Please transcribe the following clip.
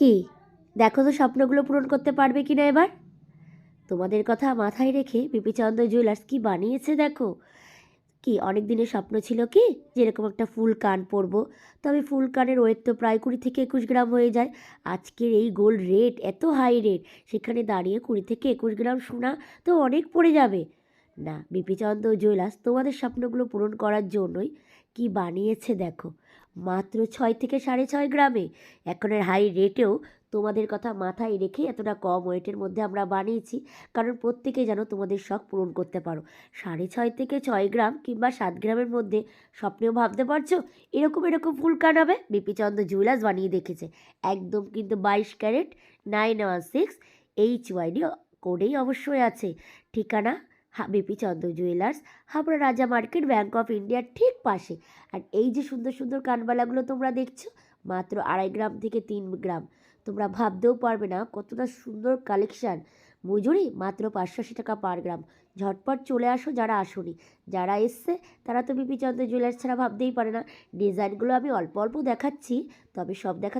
কি? দেখো তো স্বপ্নগুলো পূরণ করতে পারবে কি না এবার? তোমাদের কথা মাথায় রেখে বিপিচন্দ্র জুয়েলার্স কি বানিয়েছে দেখো? কি অনেক দিনের স্বপ্ন ছিল কি? যেরকম একটা ফুল কান পরবো, তবে ফুল কানের ওয়েট তো প্রায় কুড়ি থেকে একুশ গ্রাম হয়ে যায়। আজকের এই গোল্ড রেট এত হাই রেট, সেখানে দাঁড়িয়ে কুড়ি থেকে একুশ গ্রাম সোনা তো অনেক পড়ে যাবে। না বিপিচন্দ্র জুয়েলার্স তোমাদের স্বপ্নগুলো পূরণ করার জন্যই কি বানিয়েছে দেখো। মাত্র ছয় থেকে সাড়ে ছয় গ্রামে। এখনের হাই রেটেও তোমাদের কথা মাথায় রেখে এতটা কম ওয়েটের মধ্যে আমরা বানিয়েছি। কারণ প্রত্যেকে যেন তোমাদের শখ পূরণ করতে পারো। সাড়ে ছয় থেকে ছয় গ্রাম কিংবা সাত গ্রামের মধ্যে স্বপ্নেও ভাবতে পারছ? এরকম এরকম ফুল হবে বিপিচন্দ্র জুয়েলার্স বানিয়ে দেখেছে। একদম কিন্তু বাইশ carat, nine one six, H UID কোডেই অবশ্যই আছে। ঠিকানা হা বিপিচন্দ্র জুয়েলার্স হাবড়া রাজা মার্কেট ব্যাঙ্ক অফ ইন্ডিয়ার ঠিক পাশে। আর এই যে সুন্দর সুন্দর কানবালাগুলো তোমরা দেখছ, মাত্র আড়াই গ্রাম থেকে তিন গ্রাম। তোমরা ভাবতেও পারবে না কতটা সুন্দর কালেকশান মজুরি মাত্র পাঁচশো আশি টাকা পার গ্রাম ঝটপট চলে আসো যারা আসোনি। যারা এসছে, তারা তো বিপিচন্দ্র জুয়েলার্স ছাড়া ভাবতেই পারে না। ডিজাইনগুলো আমি অল্প অল্প দেখাচ্ছি, তবে সব দেখা